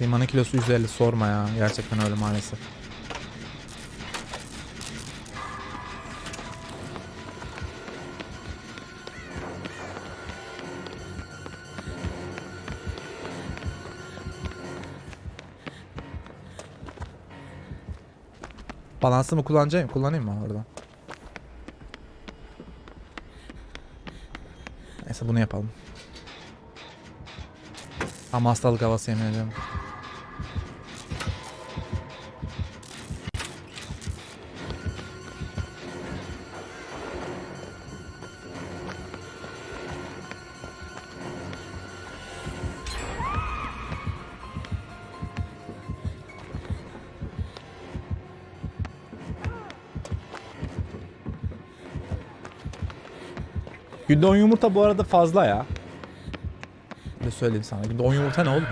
Kıymanın kilosu 150 sorma ya. Gerçekten öyle maalesef. Balansı mı kullanacağım? Kullanayım mı orada? Neyse bunu yapalım. Ama hastalık havası yemin. Günde 10 yumurta bu arada fazla ya. Ne söyleyeyim sana. Günde 10 yumurta ne oğlum?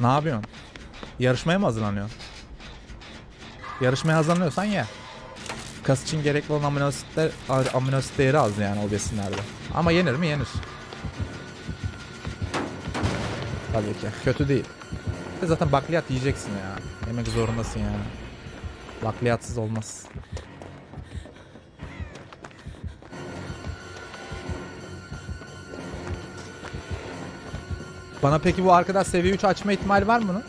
Ne yapıyorsun? Yarışmaya mı hazırlanıyorsun? Yarışmaya hazırlanıyorsan ye. Kas için gerekli olan amino asitler, amino asit değeri az yani o besinlerde. Ama yenir mi? Yenir. Tabii ki. Kötü değil. Zaten bakliyat yiyeceksin ya. Yemek zorundasın yani. Bakliyatsız olmaz. Bana peki bu arkadaş seviye 3 açma ihtimali var mı bunun?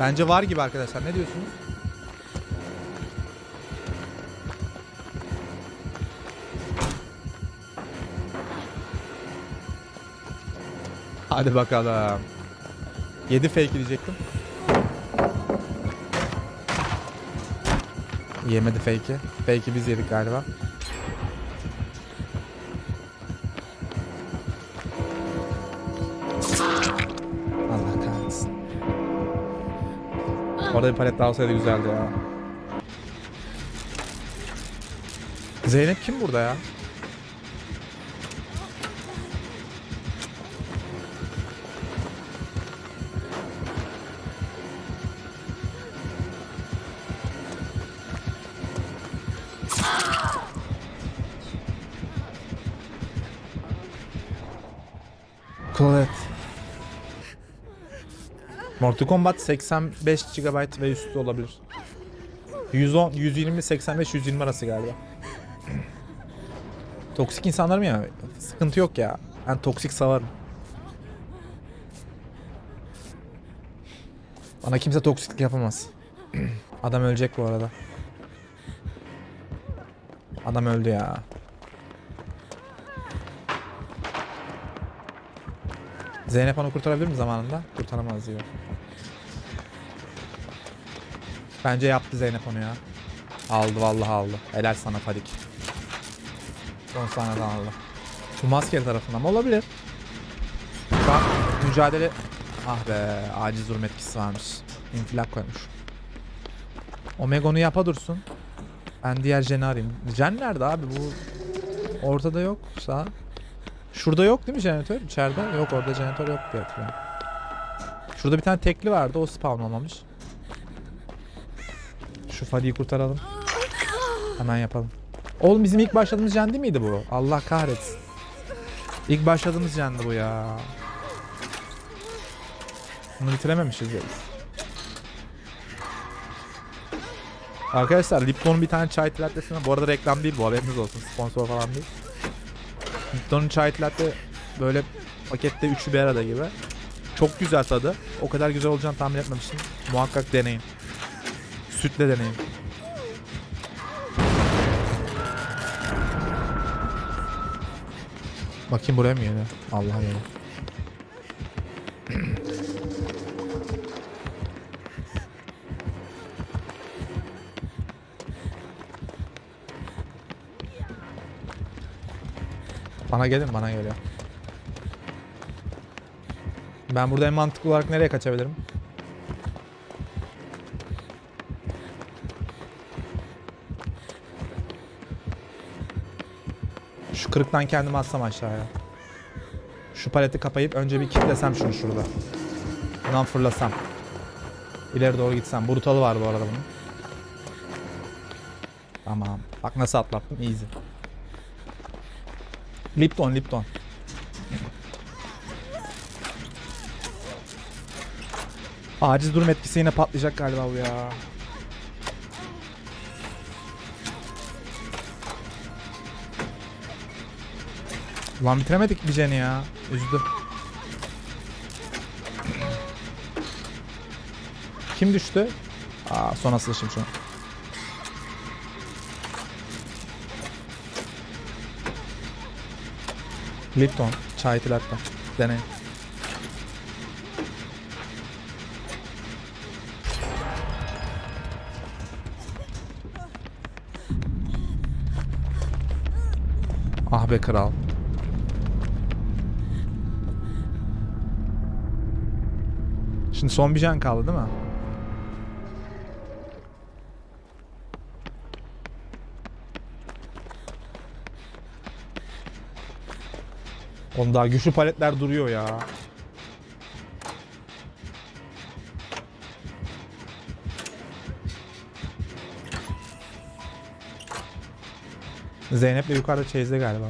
Bence var gibi arkadaşlar. Ne diyorsunuz? Hadi bakalım. 7 fake diyecektim. Yemedi fake'i. Fake'i biz yedik galiba. Orada bir palet daha olsaydı güzeldi ya. Zeynep kim burada ya? Colette. Mortal Kombat 85 GB ve üstü olabilir. 110, 120, 85, 120 arası galiba. Toksik insanlarım ya. Sıkıntı yok ya. Ben toksik savarım. Bana kimse toksiklik yapamaz. Adam ölecek bu arada. Adam öldü ya. Zeynep Hanım kurtarabilir mi zamanında? Kurtaramaz diyor. Bence yaptı Zeynep onu ya. Aldı vallahi aldı. Helal sana Fadik. Son saniyeden aldı. Şu maskeli tarafından mı olabilir? Şu an mücadele... Ah be aciz durum etkisi varmış. İnfilak koymuş. Omegon'u yapa dursun. Ben diğer Jen'i arayayım. Jen nerede abi bu? Ortada yok. Sağ. Şurada yok değil mi jeneratör? İçeride? Yok orada jeneratör yok diye hatırlıyorum. Şurada bir tane tekli vardı o spawn olmamış. Şu Fadi'yi kurtaralım. Hemen yapalım. Oğlum bizim ilk başladığımız jen miydi bu? Allah kahretsin. İlk başladığımız jendi bu ya. Bunu bitirememişiz ya. Arkadaşlar Lipton'un bir tane çay lattesine bu arada reklam değil bu haberiniz olsun sponsor falan değil. Lipton'un çay latte böyle pakette üçü bir arada gibi. Çok güzel tadı. O kadar güzel olacağını tahmin etmemiştim. Muhakkak deneyin. Sütle deneyin. Bakayım buraya mı geliyor? Allah geliyor. Bana gelin bana geliyor. Ben burada en mantıklı olarak nereye kaçabilirim? Şu kırıktan kendimi atsam aşağıya. Şu paleti kapayıp önce bir kilitlesem şunu şurada. Bundan fırlasam. İleri doğru gitsem. Brutalı var bu arada bunun. Tamam. Bak nasıl atlattım. Easy. Lipton, Lipton. Aciz durum etkisi yine patlayacak galiba bu ya. Ulan bitiremedik Bicen'i ya. Üzdü. Kim düştü? Aa son asılışım şu an. Lipton. Çay latte. Deneyin. Ah be kral. Şimdi son bir can kaldı değil mi? Oğlum daha güçlü paletler duruyor ya. Zeynep de yukarıda çeyizde galiba.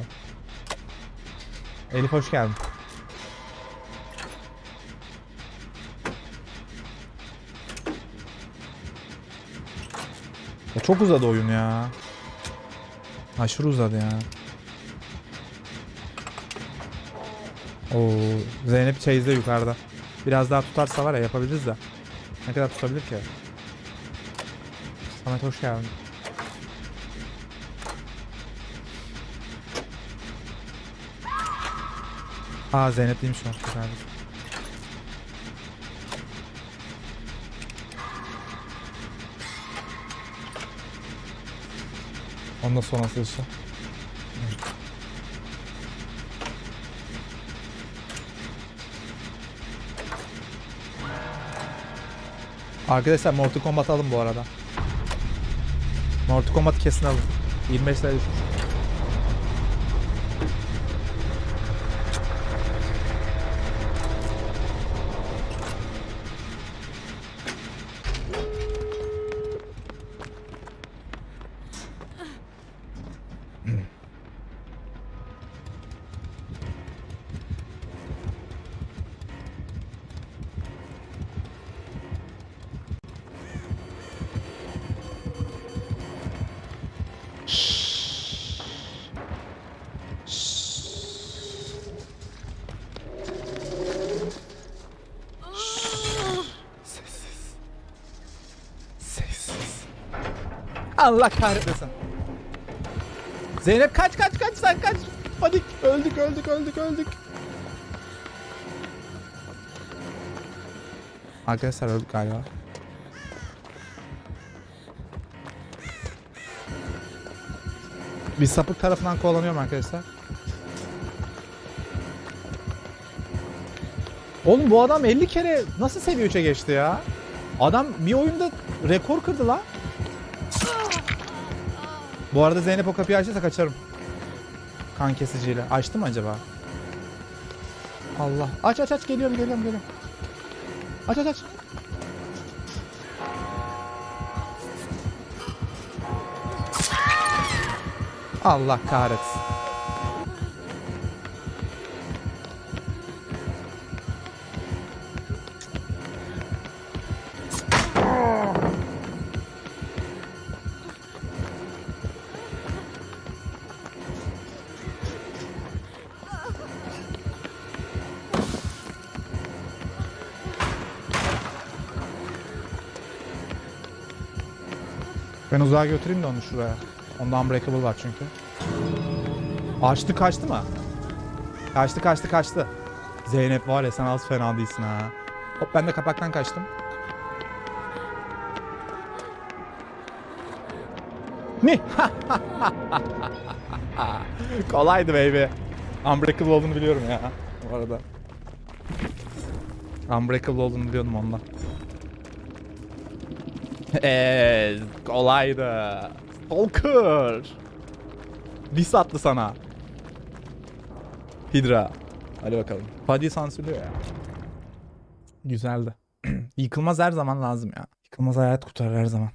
Elif hoş geldin. Çok uzadı oyun ya. Aşırı uzadı ya. Oo, Zeynep çeyizde yukarıda. Biraz daha tutarsa var ya yapabiliriz de. Ne kadar tutabilir ki? Samet hoş geldin. Aa Zeynep değilmiş o. Güzeldi. Ondan sonrası işte. Arkadaşlar Mortal Kombat alın bu arada. Mortal Kombat kesin alın. 25 liraya düşmüş. Sessiz. Allah kahretmesin. Zeynep kaç kaç kaç sen kaç. Panik. Öldük öldük öldük öldük. Arkadaşlar öldük galiba. Bir sapık tarafından kovalanıyorum arkadaşlar. Oğlum bu adam 50 kere nasıl seviye 3'e geçti ya? Adam bir oyunda rekor kırdı la. Bu arada Zeynep o kapıyı açarsa kaçarım. Kan kesiciyle. Açtı mı acaba? Allah. Aç aç aç geliyorum geliyorum geliyorum. Aç aç aç. Allah kahretsin. Ben uzağa götüreyim de onu şuraya. Onda unbreakable var çünkü. Açtı kaçtı mı? Kaçtı kaçtı kaçtı. Zeynep var ya sen az fena değilsin ha. Hop ben de kapaktan kaçtım. Ne? Kolaydı baby. Unbreakable olduğunu biliyorum ya. Bu arada. Unbreakable olduğunu biliyordum ondan. Eee kolaydı. Stalker. Dis attı sana. Hydra. Hadi bakalım. Paddy sansürlüyor ya. Güzeldi. Yıkılmaz her zaman lazım ya. Yıkılmaz hayat kurtarır her zaman.